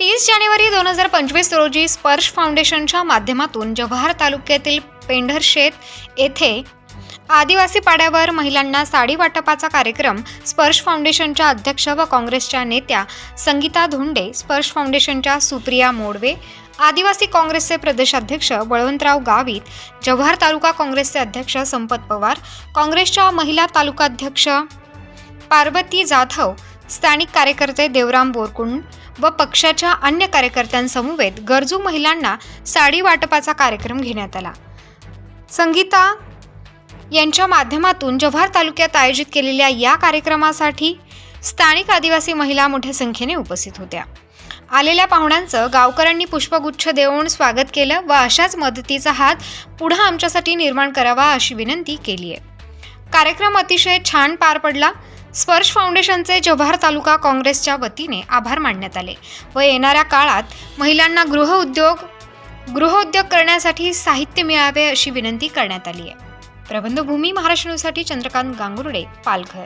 तीस जानेवारी दोन हजार पंचवीस रोजी स्पर्श फाउंडेशनच्या माध्यमातून जव्हार तालुक्यातील पेंढरशेत येथे आदिवासी पाड्यावर महिलांना साडी वाटपाचा कार्यक्रम स्पर्श फाउंडेशनच्या अध्यक्ष व काँग्रेसच्या नेत्या संगीता धोंडे स्पर्श फाउंडेशनच्या सुप्रिया मोडवे आदिवासी काँग्रेसचे प्रदेशाध्यक्ष बळवंतराव गावित जव्हार तालुका काँग्रेसचे अध्यक्ष संपत पवार काँग्रेसच्या महिला तालुकाध्यक्ष पार्वती जाधव स्थानिक कार्यकर्ते देवराम बोरकुंड व पक्षाच्या अन्य कार्यकर्त्यांसमवेत गरजू महिलांना साडी वाटपाचा कार्यक्रम घेण्यात आला. संगीता यांच्या माध्यमातून जव्हार तालुक्यात आयोजित केलेल्या या कार्यक्रमासाठी स्थानिक आदिवासी महिला मोठ्या संख्येने उपस्थित होत्या. आलेल्या पाहुण्यांचं गावकऱ्यांनी पुष्पगुच्छ देऊन स्वागत केलं व अशाच मदतीचा हात पुढं आमच्यासाठी निर्माण करावा अशी विनंती केली आहे कार्यक्रम अतिशय छान पार पडला. स्पर्श फाउंडेशनचे जव्हार तालुका काँग्रेसच्या वतीने आभार मानण्यात आले व येणाऱ्या काळात महिलांना गृहउद्योग गृहउद्योग करण्यासाठी साहित्य मिळावे अशी विनंती करण्यात आली आहे. प्रबंधभूमी महाराष्ट्र न्यूजसाठी चंद्रकांत गांगुर्डे पालघर.